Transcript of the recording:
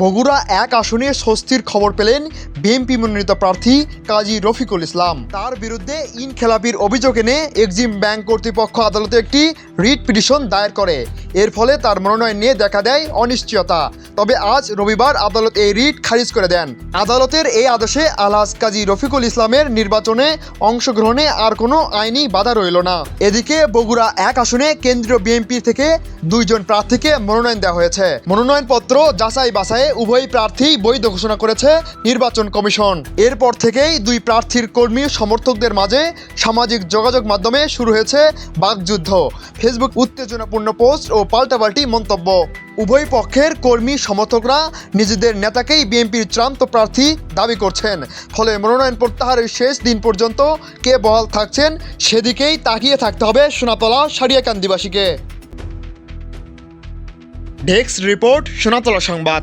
বগুড়া এক আসনে স্বস্তির খবর পেলেন বিএনপি মনোনীত প্রার্থী কাজী রফিকুল ইসলাম। তার বিরুদ্ধে ইনখেলাপির অভিযোগ এনে এক্সিম ব্যাংক কর্তৃপক্ষ আদালতে একটি রিট পিটিশন দায়ের করে। এর ফলে তার মনোনয়ন নিয়ে দেখা দেয় অনিশ্চয়তা। তবে আজ রবিবার আদালত এই রিট খারিজ করে দেন। আদালতের এই আদেশে আলহাজ কাজী রফিকুল ইসলামের নির্বাচনে অংশগ্রহণে আর কোনো আইনি বাধা রইল না। এদিকে বগুড়া এক আসনে কেন্দ্রীয় বিএনপি থেকে দুইজন প্রার্থীকে মনোনয়ন দেওয়া হয়েছে। মনোনয়নপত্র যাচাই বাছাইয়ে উভয় প্রার্থী বৈধ ঘোষণা করেছে নির্বাচন কমিশন। এরপর থেকেই দুই প্রার্থীর কর্মী সমর্থকদের মাঝে সামাজিক যোগাযোগ মাধ্যমে শুরু হয়েছে বাকযুদ্ধ। ফেসবুক উত্তেজনাপূর্ণ পোস্ট ও পাল্টাপাল্টি মন্তব্য। উভয় পক্ষের কর্মী সমর্থকরা নিজেদের নেতাকেই বিএনপির চূড়ান্ত প্রার্থী দাবি করছেন। ফলে মনোনয়ন প্রত্যাহারের শেষ দিন পর্যন্ত কে বহাল থাকছেন সেদিকেই তাকিয়ে থাকতে হবে সোনাতলা সারিয়াকান্দিবাসীকে ডেস্ক রিপোর্ট, সোনাতলা সংবাদ।